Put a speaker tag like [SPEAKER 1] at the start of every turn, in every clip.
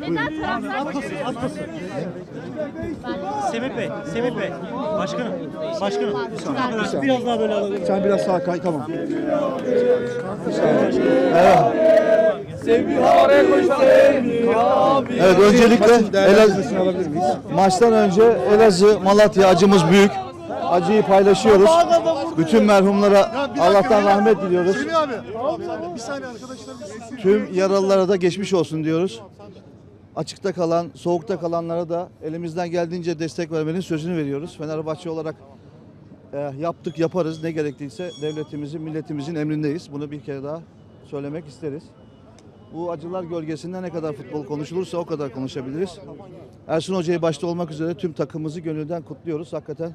[SPEAKER 1] Neden?
[SPEAKER 2] Semih Bey, Semih Bey. Başkanım, başkanım. Biraz daha böyle alabilir
[SPEAKER 3] Sen biraz sağa kay tamam.
[SPEAKER 4] Evet öncelikle Elazığ
[SPEAKER 3] Elazığ'sını alabilir miyiz?
[SPEAKER 4] maçtan önce Elazığ Malatya acımız büyük. Acıyı paylaşıyoruz. Bütün merhumlara Allah'tan rahmet diliyoruz. Tüm yaralılara da geçmiş olsun diyoruz. Açıkta kalan, soğukta kalanlara da elimizden geldiğince destek vermenin sözünü veriyoruz. Fenerbahçe olarak e, yaptık, yaparız. Ne gerekliyse devletimizin, milletimizin emrindeyiz. Bunu bir kere daha söylemek isteriz. Bu acılar gölgesinde ne kadar futbol konuşulursa o kadar konuşabiliriz. Ersun Hoca'yı başta olmak üzere tüm takımımızı gönülden kutluyoruz. Hakikaten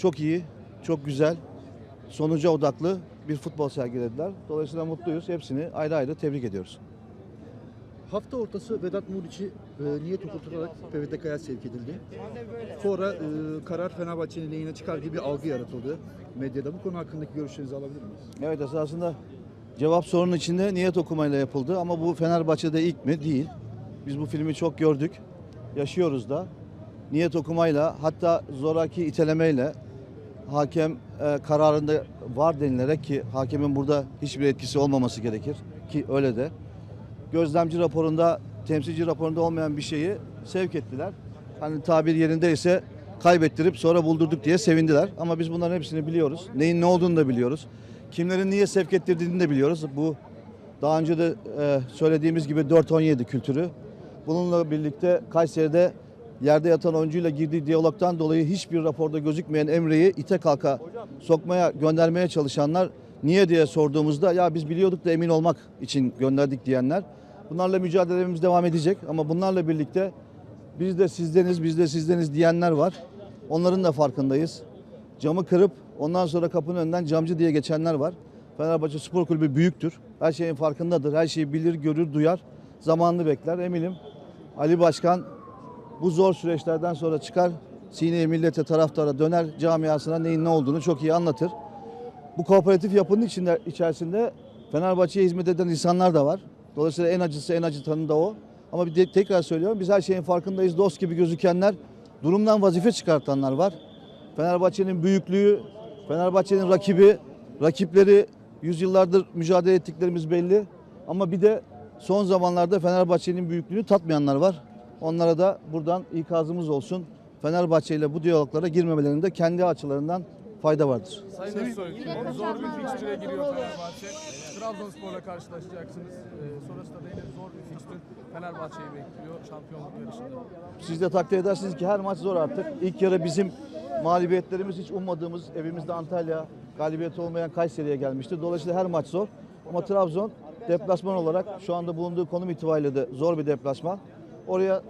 [SPEAKER 4] çok iyi, çok güzel, sonuca odaklı bir futbol sergilediler. Dolayısıyla mutluyuz. Hepsini ayrı ayrı tebrik ediyoruz.
[SPEAKER 3] Hafta ortası Vedat Muriç'i e, niyet okutularak PVTK'ya sevk edildi. Sonra e, karar Fenerbahçe'nin lehine çıkar gibi bir algı yaratıldı medyada. Bu konu hakkındaki görüşlerinizi alabilir miyiz?
[SPEAKER 4] Evet esasında cevap sorunun içinde niyet okumayla yapıldı ama bu Fenerbahçe'de ilk mi? Değil. Biz bu filmi çok gördük. Yaşıyoruz da. Niyet okumayla hatta zoraki itelemeyle hakem e, kararında var denilerek ki hakemin burada hiçbir etkisi olmaması gerekir ki öyle de. Gözlemci raporunda, temsilci raporunda olmayan bir şeyi sevk ettiler. Hani tabir yerindeyse kaybettirip sonra buldurduk diye sevindiler. Ama biz bunların hepsini biliyoruz. Neyin ne olduğunu da biliyoruz. Kimlerin niye sevk ettirdiğini de biliyoruz. Bu daha önce de e, söylediğimiz gibi 4-17 kültürü. Bununla birlikte Kayseri'de yerde yatan oyuncuyla girdiği diyalogtan dolayı hiçbir raporda gözükmeyen Emre'yi ite kalka sokmaya, göndermeye çalışanlar niye diye sorduğumuzda ya biz biliyorduk da emin olmak için gönderdik diyenler. Bunlarla mücadelemiz devam edecek ama bunlarla birlikte biz de sizdeniz, biz de sizdeniz diyenler var. Onların da farkındayız. Camı kırıp ondan sonra kapının önünden camcı diye geçenler var. Fenerbahçe Spor Kulübü büyüktür. Her şeyin farkındadır. Her şeyi bilir, görür, duyar. Zamanını bekler. Eminim Ali Başkan bu zor süreçlerden sonra çıkar. Sineye, millete, taraftara döner. Camiasına neyin ne olduğunu çok iyi anlatır. Bu kooperatif yapının içinde, içerisinde Fenerbahçe'ye hizmet eden insanlar da var. Dolayısıyla en acısı en acı tanı da o. Ama bir de, tekrar söylüyorum biz her şeyin farkındayız. Dost gibi gözükenler, durumdan vazife çıkartanlar var. Fenerbahçe'nin büyüklüğü, Fenerbahçe'nin rakibi, rakipleri yüzyıllardır mücadele ettiklerimiz belli. Ama bir de son zamanlarda Fenerbahçe'nin büyüklüğünü tatmayanlar var. Onlara da buradan ikazımız olsun. Fenerbahçe ile bu diyaloglara girmemelerinde kendi açılarından fayda vardır.
[SPEAKER 5] Sayın Özsoy, zor bir fikstüre giriyor Fenerbahçe. Trabzonspor'la karşılaşacaksınız. Ee, sonrasında da yine zor bir fikstür Fenerbahçe'yi bekliyor şampiyonluk yarışında.
[SPEAKER 4] Siz de takdir edersiniz ki her maç zor artık. İlk yarı bizim mağlubiyetlerimiz hiç ummadığımız evimizde Antalya galibiyeti olmayan Kayseri'ye gelmişti. Dolayısıyla her maç zor. Ama Trabzon deplasman olarak şu anda bulunduğu konum itibariyle de zor bir deplasman. Oraya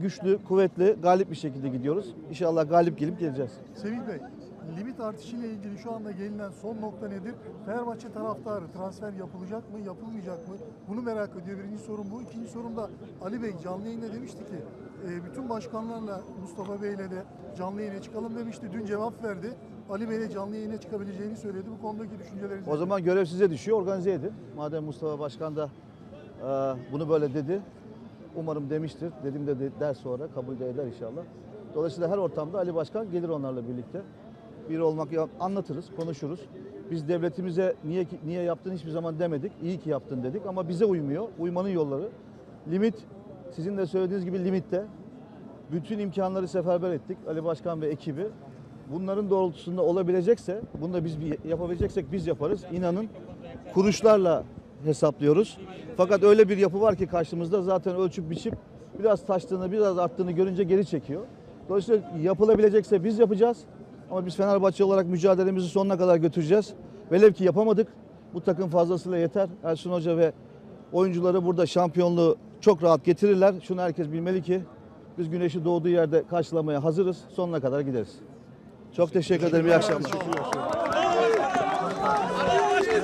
[SPEAKER 4] güçlü, kuvvetli, galip bir şekilde gidiyoruz. İnşallah galip gelip geleceğiz.
[SPEAKER 6] Semih Bey, limit artışı ile ilgili şu anda gelinen son nokta nedir? Fenerbahçe taraftarı transfer yapılacak mı, yapılmayacak mı? Bunu merak ediyor. Birinci sorun bu. İkinci sorum da Ali Bey canlı yayında demişti ki e, bütün başkanlarla Mustafa Bey'le de canlı yayına çıkalım demişti. Dün cevap verdi. Ali Bey'le canlı yayına çıkabileceğini söyledi. Bu konudaki düşünceleriniz
[SPEAKER 4] O zaman görev size düşüyor, organize edin. Madem Mustafa Başkan da bunu böyle dedi, umarım demiştir. Dedim de de- der sonra, kabul de eder inşallah. Dolayısıyla her ortamda Ali Başkan gelir onlarla birlikte. Bir olmak anlatırız, konuşuruz. Biz devletimize niye niye yaptın hiçbir zaman demedik. İyi ki yaptın dedik ama bize uymuyor. Uymanın yolları. Limit sizin de söylediğiniz gibi limitte. Bütün imkanları seferber ettik Ali Başkan ve ekibi. Bunların doğrultusunda olabilecekse, bunu da biz yapabileceksek biz yaparız. İnanın kuruşlarla hesaplıyoruz. Fakat öyle bir yapı var ki karşımızda zaten ölçüp biçip biraz taştığını, biraz arttığını görünce geri çekiyor. Dolayısıyla yapılabilecekse biz yapacağız. Ama biz Fenerbahçe olarak mücadelemizi sonuna kadar götüreceğiz. Velev ki yapamadık. Bu takım fazlasıyla yeter. Ersun Hoca ve oyuncuları burada şampiyonluğu çok rahat getirirler. Şunu herkes bilmeli ki biz güneşi doğduğu yerde karşılamaya hazırız. Sonuna kadar gideriz. Çok teşekkür ederim. İyi akşamlar.